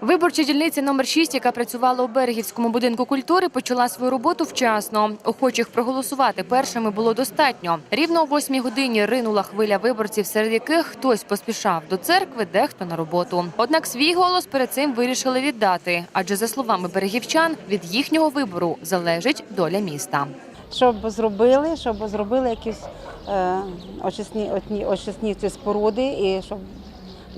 Виборча дільниця номер 6, яка працювала у Берегівському будинку культури, почала свою роботу вчасно. Охочих проголосувати першими було достатньо. Рівно о 8 годині ринула хвиля виборців, серед яких хтось поспішав до церкви, дехто на роботу. Однак свій голос перед цим вирішили віддати, адже за словами берегівчан, від їхнього вибору залежить доля міста. щоб зробили, щоб зробили якісь е, очисні, очисні ці споруди і щоб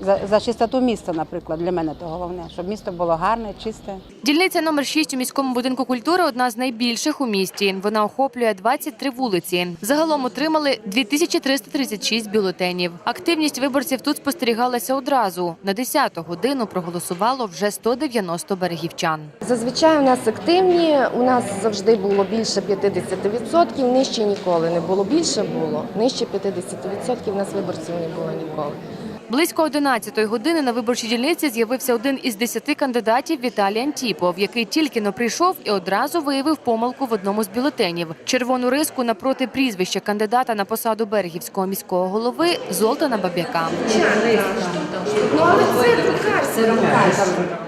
за, за чистоту міста, наприклад, для мене то головне, щоб місто було гарне, чисте. Дільниця номер 6 у міському будинку культури одна з найбільших у місті. Вона охоплює 23 вулиці. Загалом отримали 2336 бюлетенів. Активність виборців тут спостерігалася одразу. На 10 годину проголосувало вже 190 берегівчан. Зазвичай у нас активні, у нас завжди було більше 50%, нижче ніколи не було. Більше було, нижче 50% у нас виборців не було ніколи. Близько 11 години на виборчій дільниці з'явився один із 10 кандидатів Віталій Антіпов, який тільки но прийшов і одразу виявив помилку в одному з бюлетенів. Червону риску напроти прізвища кандидата на посаду берегівського міського голови Золтана Баб'яка.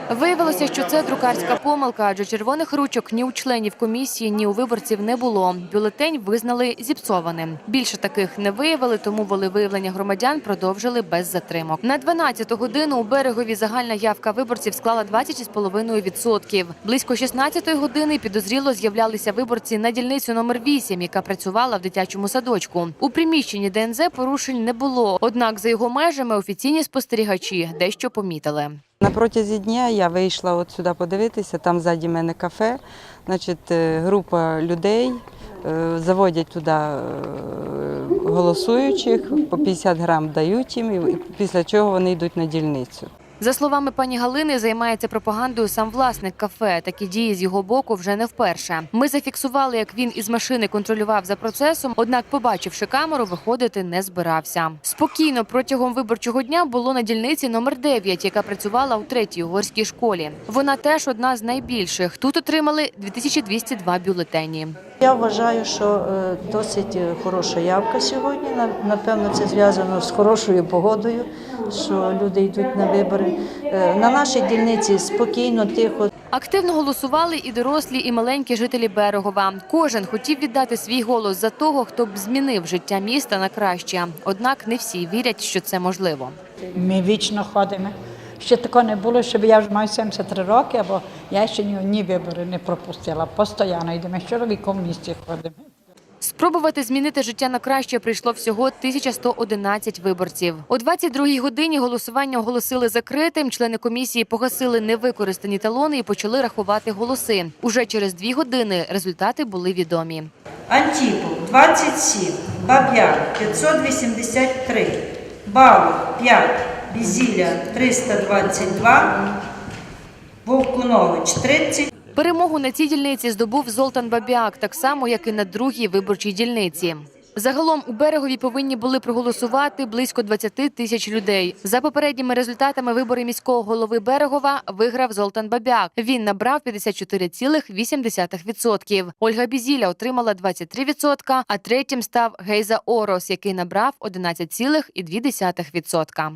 Виявилося, що це друкарська помилка, адже червоних ручок ні у членів комісії, ні у виборців не було. Бюлетень визнали зіпсованим. Більше таких не виявили, тому волевиявлення громадян продовжили без затримок. На 12 годину у берегові загальна явка виборців склала 20,5%. Близько 16 години підозріло з'являлися виборці на дільницю номер 8, яка працювала в дитячому садочку. У приміщенні ДНЗ порушень не було. Однак за його межами офіційні спостерігачі дещо помітили. На протязі дня я вийшла от сюди подивитися, там ззаді мене кафе, значить, е, група людей е, заводять туди е, голосуючих, по 50 грам дають їм, і після чого вони йдуть на дільницю. За словами пані Галини, займається пропагандою сам власник кафе. Такі дії з його боку вже не вперше. Ми зафіксували, як він із машини контролював за процесом, однак, побачивши камеру, виходити не збирався. Спокійно протягом виборчого дня було на дільниці номер 9, яка працювала у третій угорській школі. Вона теж одна з найбільших. Тут отримали 2202 бюлетені. Я вважаю, що е, досить е, хороша явка сьогодні. Напевно, це зв'язано з хорошою погодою, що люди йдуть на вибори. Е, На нашій дільниці спокійно, тихо. Активно голосували і дорослі, і маленькі жителі Берегова. Кожен хотів віддати свій голос за того, хто б змінив життя міста на краще. Однак не всі вірять, що це можливо. Ми вічно ходимо. Ще такого не було, щоб я вже маю 73 роки, або я ще ні, ні вибори не пропустила. Постійно йдемо, з чоловіком в місті ходимо. Спробувати змінити життя на краще прийшло всього 1111 виборців. О 22-й годині голосування оголосили закритим. Члени комісії погасили невикористані талони і почали рахувати голоси. Уже через дві години результати були відомі. Антіпов 27, Баб'як 583, Балух 5, Бізіля 322, Вовкунович 30. Перемогу на цій дільниці здобув Золтан Бабіак, так само, як і на другій виборчій дільниці. Загалом у берегові повинні були проголосувати близько 20 тисяч людей. За попередніми результатами вибори міського голови Берегова виграв Золтан Бабяк. Він набрав 54,8%. Ольга Бізіля отримала 23%, а третім став Гейза Орос, який набрав 11,2%.